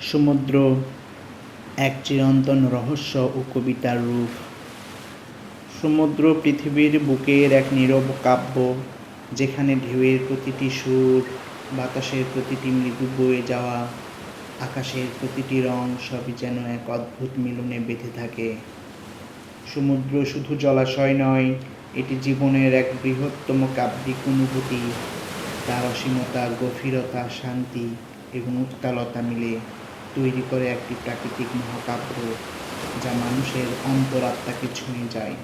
সমুদ্র, এক চিরন্তন রহস্য ও কবিতার রূপ। সমুদ্র পৃথিবীর বুকের এক নীরব কাব্য, যেখানে ঢেউয়ের প্রতিটি সুর, বাতাসের প্রতিটি মৃদু বয়ে যাওয়া, আকাশের প্রতিটি রং সবই যেন এক অদ্ভুত মিলনে বেঁধে থাকে। সমুদ্র শুধু জলাশয় নয়, এটি জীবনের এক বৃহত্তম কাব্যিক অনুভূতি। তার অসীমতা, গভীরতা, শান্তি এবং উত্তালতা মিলে তৈরি করে একটি প্রাকৃতিক মহাকাব্য যা মানুষের অন্তরাত্মাকে ছুঁয়ে যায়।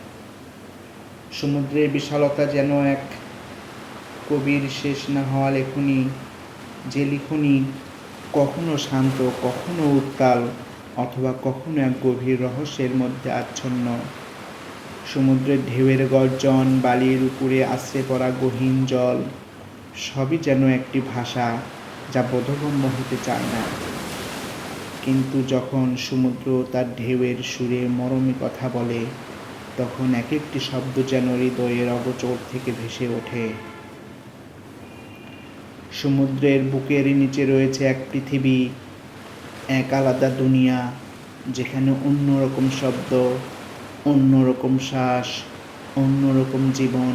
সমুদ্রের বিশালতা যেন এক কবির শেষ না হওয়া লেখনী, যে লিখনী কখনো শান্ত, কখনো উত্তাল, অথবা কখনো এক গভীর রহস্যের মধ্যে আচ্ছন্ন। সমুদ্রের ঢেউয়ের গর্জন, বালির উপরে আশ্রে পড়া গহীন জল, সবই যেন একটি ভাষা যা বোধগম্য হতে চায় না। কিন্তু যখন সমুদ্র তার ঢেউয়ের সুরে মরমী কথা বলে, তখন এক একটি শব্দ যেন হৃদয়ের অগোচর থেকে ভেসে ওঠে। সমুদ্রের বুকের নিচে রয়েছে এক পৃথিবী, এক আলাদা দুনিয়া, যেখানে অন্যরকম শব্দ অন্যরকম শ্বাস অন্যরকম জীবন।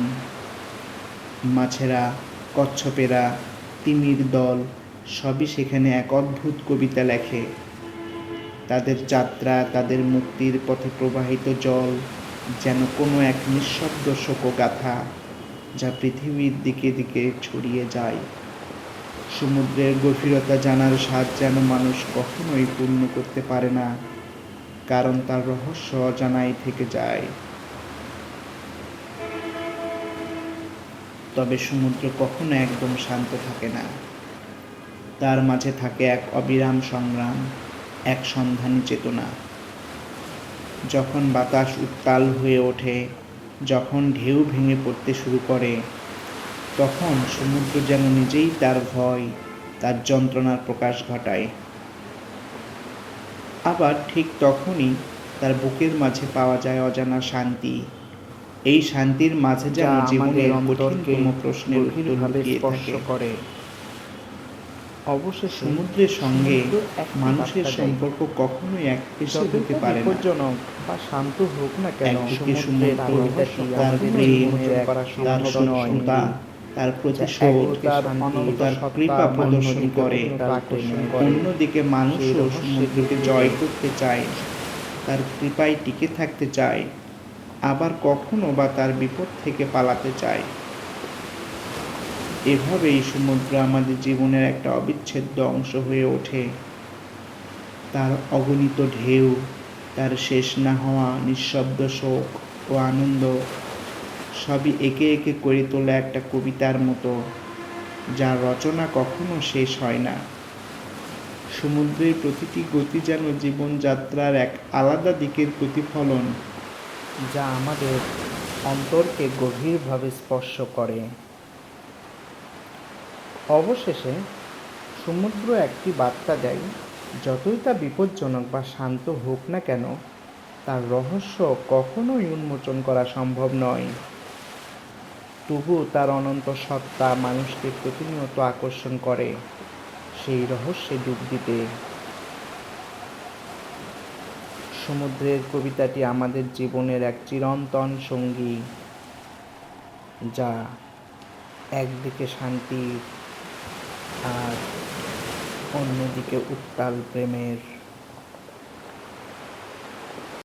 মাছেরা, কচ্ছপেরা, তিমির দল সবই সেখানে এক অদ্ভুত কবিতা লেখে। তাদের যাত্রা, তাদের মুক্তির পথে প্রবাহিত জল যেন কোনো এক নিঃশব্দ শোকগাথা যা পৃথিবীর দিকে দিকে ছড়িয়ে যায়। সমুদ্রের গভীরতা জানার স্বাদ যেন মানুষ কখনোই পূর্ণ করতে পারে না, কারণ তার রহস্য অজানাই থেকে যায়। তবে সমুদ্র কখনো একদম শান্ত থাকে না। তার মাঝে থাকে এক অবিরাম সংগ্রাম। এক সন্ধানী চেতনা। যখন বাতাস উত্তাল হয়ে ওঠে যখন ঢেউ ভেঙে পড়তে শুরু করে তখন সমুদ্র যেন নিজেই তার ভয় তার যন্ত্রণার প্রকাশ ঘটায়। আবার ঠিক তখনই তার বুকের মাঝে পাওয়া যায় অজানা শান্তি। এই শান্তির মাঝে যেন জীবনের কঠিনতম প্রশ্নের স্পর্শ করে। অবশেষে সমুদ্রের সঙ্গে মানুষের সম্পর্ক কখনোই এক পেশে হতে পারে না। বা শান্ত হোক না কেন সমুদ্রের তার প্রেম, তার সম্ভব তার প্রতিশোধ তার কৃপা প্রদর্শন করে। অন্যদিকে মানুষও সমুদ্রকে জয় করতে চায়। তার কৃপায় টিকে থাকতে চায়। আবার কখনো বা তার বিপদ থেকে পালাতে চায়। এভাবেই সমুদ্র আমাদের জীবনের একটা অবিচ্ছেদ্য অংশ হয়ে ওঠে। তার অগণিত ঢেউ, তার শেষ না হওয়া নিঃশব্দ শোক ও আনন্দ, সবই একে একে করে তোলা একটা কবিতার মতো, যার রচনা কখনো শেষ হয় না। সমুদ্রের প্রতিটি গতি যেন জীবনযাত্রার এক আলাদা দিকের প্রতিফলন, যা আমাদের অন্তরকে গভীরভাবে স্পর্শ করে। অবশেষে সমুদ্র একটি বার্তা দেয়, যতই তা বিপজ্জনক বা শান্ত হোক না কেন, তার রহস্য কখনোই উন্মোচন করা সম্ভব নয়। তবু তার অনন্ত সত্তা মানুষকে প্রতিনিয়ত আকর্ষণ করে, সেই রহস্যে ডুব দিতে। সমুদ্রের কবিতাটি আমাদের জীবনের এক চিরন্তন সঙ্গী, যা একদিকে শান্তি আর অন্যদিকে উত্তাল প্রেমের